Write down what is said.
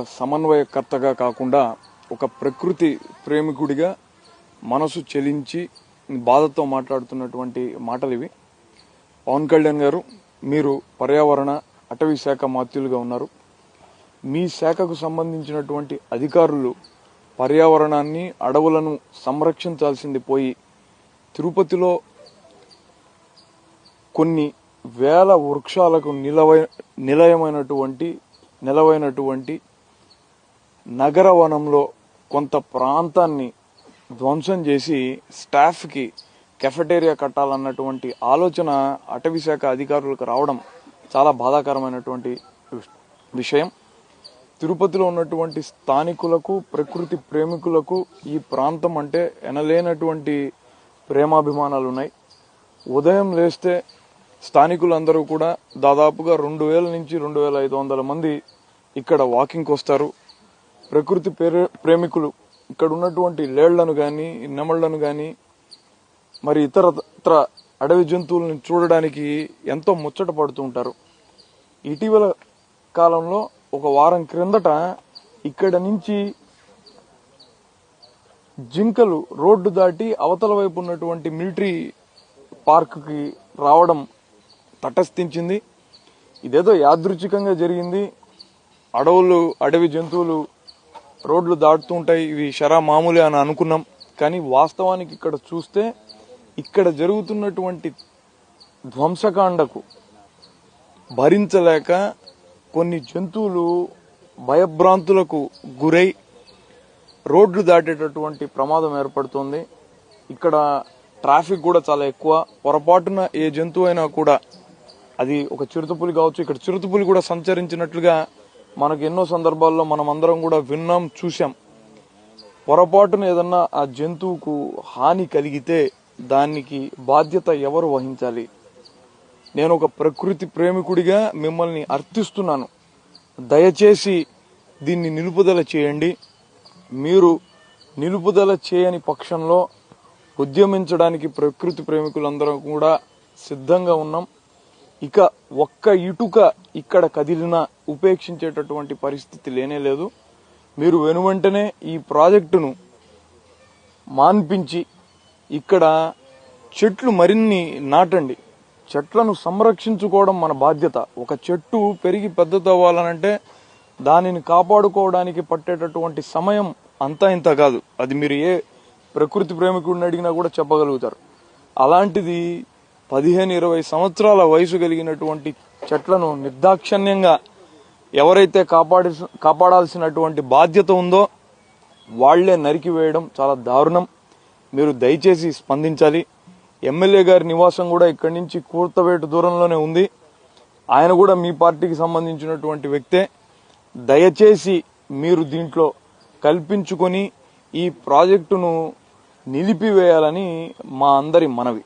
సమన్వయకర్తగా కాకుండా ఒక ప్రకృతి ప్రేమికుడిగా మనసు చెలించి బాధతో మాట్లాడుతున్నటువంటి మాటలు ఇవి. పవన్ కళ్యాణ్ గారు మీరు పర్యావరణ అటవీ శాఖ మాత్యులుగా ఉన్నారు. మీ శాఖకు సంబంధించినటువంటి అధికారులు పర్యావరణాన్ని అడవులను సంరక్షించాల్సింది పోయి తిరుపతిలో కొన్ని వేల వృక్షాలకు నిలవై నిలయమైనటువంటి నిలవైనటువంటి నగర వనంలో కొంత ప్రాంతాన్ని ధ్వంసం చేసి స్టాఫ్కి కెఫెటేరియా కట్టాలన్నటువంటి ఆలోచన అటవీ శాఖ అధికారులకు రావడం చాలా బాధాకరమైనటువంటి విషయం. తిరుపతిలో ఉన్నటువంటి స్థానికులకు ప్రకృతి ప్రేమికులకు ఈ ప్రాంతం అంటే ఎనలేనటువంటి ప్రేమాభిమానాలు ఉన్నాయి ఉదయం లేస్తే స్థానికులందరూ కూడా దాదాపుగా రెండు వేల నుంచి రెండు వేల ఐదు వందల మంది ఇక్కడ వాకింగ్కి వస్తారు ప్రకృతి ప్రే- ప్రేమికులు. ఇక్కడ ఉన్నటువంటి లేళ్ళను కానీ నెమళ్ళను కానీ మరి ఇతర ఇతర అడవి జంతువులను చూడడానికి ఎంతో ముచ్చట పడుతూ ఉంటారు. ఇటీవల కాలంలో ఒక వారం క్రిందట ఇక్కడ నుంచి జింకలు రోడ్డు దాటి అవతల వైపు ఉన్నటువంటి మిలిటరీ పార్క్కి రావడం తటస్థించింది. ఇదేదో యాదృచ్ఛికంగా జరిగింది. అడవులు అడవి జంతువులు రోడ్లు దాటుతూ ఉంటాయి. ఇవి షరా మామూలే అని అనుకున్నాం. కానీ వాస్తవానికి ఇక్కడ చూస్తే ఇక్కడ జరుగుతున్నటువంటి ధ్వంసకాండకు భరించలేక కొన్ని జంతువులు భయభ్రాంతులకు గురై రోడ్లు దాటేటటువంటి ప్రమాదం ఏర్పడుతుంది. ఇక్కడ ట్రాఫిక్ కూడా చాలా ఎక్కువ. పొరపాటున ఏ జంతువు అయినా కూడా అది ఒక చిరుతపులి కావచ్చు ఇక్కడ చిరుతపులి కూడా సంచరించినట్లుగా మనకు ఎన్నో సందర్భాల్లో మనం అందరం కూడా విన్నాం చూసాం పొరపాటున ఏదన్నా ఆ జంతువుకు హాని కలిగితే దానికి బాధ్యత ఎవరు వహించాలి? నేను ఒక ప్రకృతి ప్రేమికుడిగా మిమ్మల్ని అర్థిస్తున్నాను. దయచేసి దీన్ని నిలుపుదల చేయండి. మీరు నిలుపుదల చేయని పక్షంలో ఉద్యమించడానికి ప్రకృతి ప్రేమికులందరం కూడా సిద్ధంగా ఉన్నాం. ఇక ఒక్క ఇటుక ఇక్కడ కదిలినా ఉపేక్షించేటటువంటి పరిస్థితి లేనే లేదు. మీరు వెనువెంటనే ఈ ప్రాజెక్టును మాన్పించి ఇక్కడ చెట్లు మరిన్ని నాటండి. చెట్లను సంరక్షించుకోవడం మన బాధ్యత. ఒక చెట్టు పెరిగి పెద్దదవ్వాలనంటే దానిని కాపాడుకోవడానికి పట్టేటటువంటి సమయం అంతా ఇంత కాదు. అది మీరు ఏ ప్రకృతి ప్రేమికుడిని అడిగినా కూడా చెప్పగలుగుతారు. అలాంటిది పదిహేను ఇరవై సంవత్సరాల వయసు కలిగినటువంటి చెట్లను నిర్దాక్షణ్యంగా ఎవరైతే కాపాడి కాపాడాల్సినటువంటి బాధ్యత ఉందో వాళ్ళే నరికివేయడం చాలా దారుణం. మీరు దయచేసి స్పందించాలి. ఎమ్మెల్యే గారి నివాసం కూడా ఇక్కడి నుంచి కూర్తవేటు దూరంలోనే ఉంది. ఆయన కూడా మీ పార్టీకి సంబంధించినటువంటి వ్యక్తే. దయచేసి మీరు దీంట్లో కల్పించుకొని ఈ ప్రాజెక్టును నిలిపివేయాలని మా అందరి మనవి.